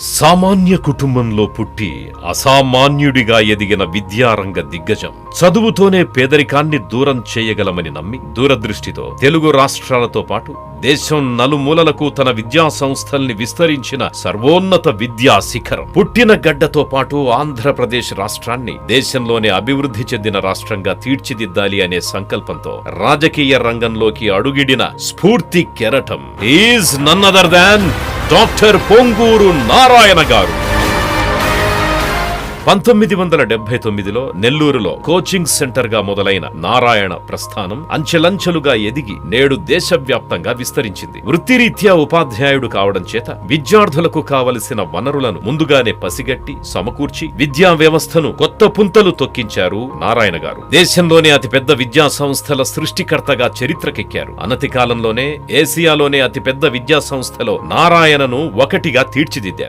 సామాన్య కుటుంబంలో పుట్టి అసామాన్యుడిగా ఎదిగిన విద్యారంగ దిగ్గజం. చదువుతోనే పేదరికాన్ని దూరం చేయగలమని నమ్మి దూరదృష్టితో తెలుగు రాష్ట్రాలతో పాటు దేశం నలుమూలలకు తన విద్యా సంస్థల్ని విస్తరించిన సర్వోన్నత విద్యా శిఖరం. పుట్టిన గడ్డతో పాటు ఆంధ్రప్రదేశ్ రాష్ట్రాన్ని దేశంలోనే అభివృద్ధి చెందిన రాష్ట్రంగా తీర్చిదిద్దాలి అనే సంకల్పంతో రాజకీయ రంగంలోకి అడుగిడిన స్ఫూర్తి కెరటం. Is none other than doctor Ponguru Narayana గారు. పంతొమ్మిది వందల డెబ్బై తొమ్మిదిలో నెల్లూరులో కోచింగ్ సెంటర్గా మొదలైన నారాయణ ప్రస్థానం అంచెలంచెలుగా ఎదిగి నేడు దేశవ్యాప్తంగా విస్తరించింది. వృత్తిరీత్యా ఉపాధ్యాయుడు కావడం చేత విద్యార్థులకు కావలసిన వనరులను ముందుగానే పసిగట్టి సమకూర్చి విద్యా వ్యవస్థను కొత్త పుంతలు తొక్కించారు నారాయణ గారు. దేశంలోనే అతిపెద్ద విద్యా సంస్థల సృష్టికర్తగా చరిత్రకెక్కారు. అనతి కాలంలోనే ఏసియాలోనే అతిపెద్ద విద్యా సంస్థలో నారాయణను ఒకటిగా తీర్చిదిద్దారు.